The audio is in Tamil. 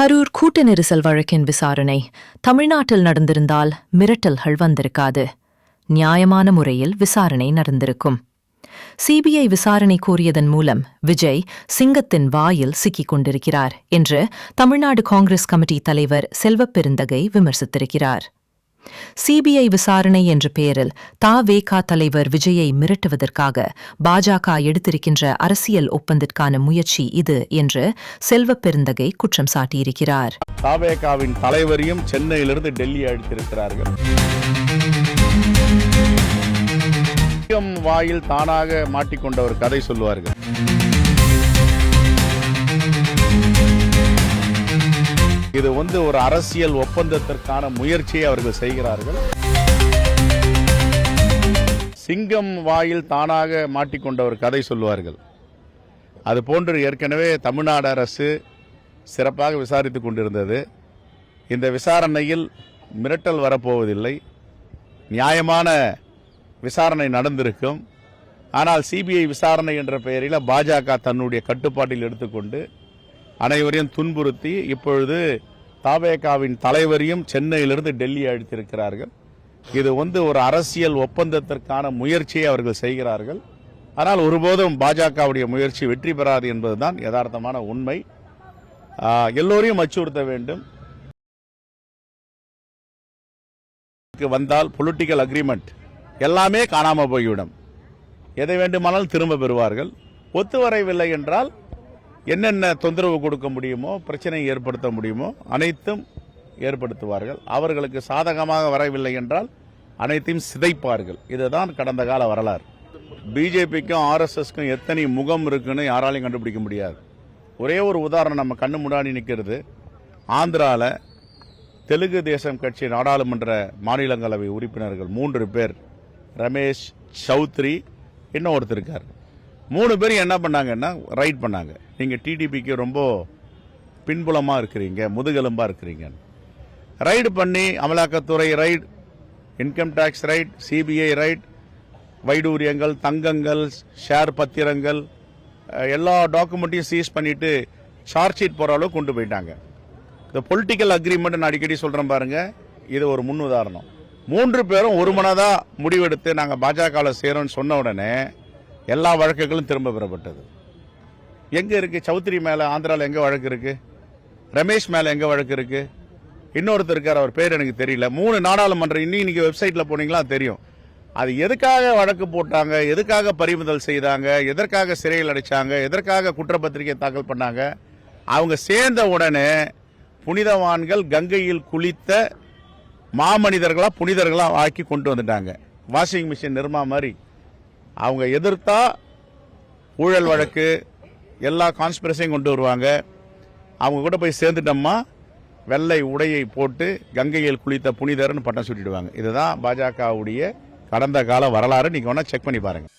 கரூர் கூட்ட நெரிசல் வழக்கின் விசாரணை தமிழ்நாட்டில் நடந்திருந்தால் மிரட்டல்கள் வந்திருக்காது. நியாயமான முறையில் விசாரணை நடந்திருக்கும். சிபிஐ விசாரணை கோரியதன் மூலம் விஜய் சிங்கத்தின் வாயில் சிக்கிக் கொண்டிருக்கிறார் என்று தமிழ்நாடு காங்கிரஸ் கமிட்டி தலைவர் செல்வப்பெருந்தகை விமர்சித்திருக்கிறார். சிபிஐ விசாரணை என்ற பெயரில் தாவேகா தலைவர் விஜயை மிரட்டுவதற்காக பாஜக எடுத்திருக்கின்ற அரசியல் ஒப்பந்தத்திற்கான முயற்சி இது என்று செல்வப்பெருந்தகை குற்றம் சாட்டியிருக்கிறார். தாவேகாவின் தலைவரையும் சென்னையிலிருந்து டெல்லி அழைத்திருக்கிறார்கள். வாயில் தானாக மாட்டிக்கொண்ட ஒரு கதை சொல்லுவார்கள். இது வந்து ஒரு அரசியல் ஒப்பந்தத்திற்கான முயற்சியை அவர்கள் செய்கிறார்கள். சிங்கம் வாயில் தானாக மாட்டிக்கொண்ட ஒரு கதை சொல்லுவார்கள். அது போன்று ஏற்கனவே தமிழ்நாடு அரசு சிறப்பாக விசாரித்துக் கொண்டிருந்தது. இந்த விசாரணையில் மிரட்டல் வரப்போவதில்லை. நியாயமான விசாரணை நடந்திருக்கும். ஆனால் சிபிஐ விசாரணை என்ற பெயரில் பாஜக தன்னுடைய கட்டுப்பாட்டில் எடுத்துக்கொண்டு அனைவரையும் துன்புறுத்தி இப்பொழுது தாவேகாவின் தலைவரையும் சென்னையிலிருந்து டெல்லி அழைத்திருக்கிறார்கள். இது வந்து ஒரு அரசியல் ஒப்பந்தத்திற்கான முயற்சியை அவர்கள் செய்கிறார்கள். ஆனால் ஒருபோதும் பாஜகவுடைய முயற்சி வெற்றி பெறாது என்பதுதான் யதார்த்தமான உண்மை. எல்லோரையும் அச்சுறுத்த வேண்டும். வந்தால் பொலிட்டிக்கல் அக்ரிமெண்ட் எல்லாமே காணாமல் போய்விடும். எதை வேண்டுமானாலும் திரும்ப பெறுவார்கள். ஒத்து வரவில்லை என்றால் என்னென்ன தொந்தரவு கொடுக்க முடியுமோ பிரச்சனை ஏற்படுத்த முடியுமோ அனைத்தும் ஏற்படுத்துவார்கள். அவர்களுக்கு சாதகமாக வரவில்லை என்றால் அனைத்தையும் சிதைப்பார்கள். இதுதான் கடந்த கால வரலாறு. பிஜேபிக்கும் ஆர்எஸ்எஸ்க்கும் எத்தனை முகம் இருக்குன்னு யாராலையும் கண்டுபிடிக்க முடியாது. ஒரே ஒரு உதாரணம் நம்ம கண்ணு முன்னாடி நிற்கிறது ஆந்திராவில் தெலுங்கு தேசம் கட்சி நாடாளுமன்ற மாநிலங்களவை உறுப்பினர்கள் மூன்று பேர். ரமேஷ் சௌத்ரி இன்னும் ஒருத்தர் இருக்கார். மூணு பேரும் என்ன பண்ணாங்கன்னா ரைட் பண்ணாங்க. நீங்கள் டிடிபிக்கு ரொம்ப பின்புலமாக இருக்கிறீங்க முதுகெலும்பாக இருக்கிறீங்க ரைடு பண்ணி அமலாக்கத்துறை raid income tax raid CBI raid வைடூரியங்கள் தங்கங்கள் ஷேர் பத்திரங்கள் எல்லா டாக்குமெண்ட்டையும் சீஸ் பண்ணிட்டு சார்ஜ் ஷீட் போகிற அளவுக்கு கொண்டு போயிட்டாங்க. இந்த பொலிட்டிக்கல் அக்ரிமெண்ட் நான் அடிக்கடி சொல்கிறேன் பாருங்க இது ஒரு முன் உதாரணம் மூன்று பேரும் ஒரு மனதா முடிவெடுத்து நாங்கள் பாஜகவில் சேரோம்னு சொன்ன உடனே எல்லா வழக்குகளும் திரும்ப பெறப்பட்டது. எங்கே இருக்குது சௌத்ரி மேலே ஆந்திராவில் எங்கே வழக்கு இருக்கு? ரமேஷ் மேலே எங்கே வழக்கு இருக்குது இன்னொருத்தர் இருக்கார் அவர் பேர் எனக்கு தெரியல. மூணு நாடாளுமன்றம் இன்னும் இன்னைக்கு வெப்சைட்டில் போனீங்களா? தெரியும். அது எதுக்காக வழக்கு போட்டாங்க? எதுக்காக பறிமுதல் செய்தாங்க? எதற்காக சிறையில் அடைச்சாங்க? எதற்காக குற்றப்பத்திரிகை தாக்கல் பண்ணாங்க? அவங்க சேர்ந்த உடனே புனிதவான்கள் கங்கையில் குளித்த மாமனிதர்களாக புனிதர்களாக ஆக்கி கொண்டு வந்துட்டாங்க. வாஷிங் மிஷின் நிர்மா மாதிரி. அவங்க எதிர்த்தா ஊழல் வழக்கு எல்லா கான்ஸ்பிரஸையும் கொண்டு வருவாங்க. அவங்க கூட போய் சேர்ந்துட்டோம்மா வெள்ளை உடையை போட்டு கங்கையில் குளித்த புனிதர்னு பட்டம் சுட்டிடுவாங்க. இதுதான் பாஜகவுடைய கடந்த கால வரலாறு. நீங்கள் வேணால் செக் பண்ணி பாருங்கள்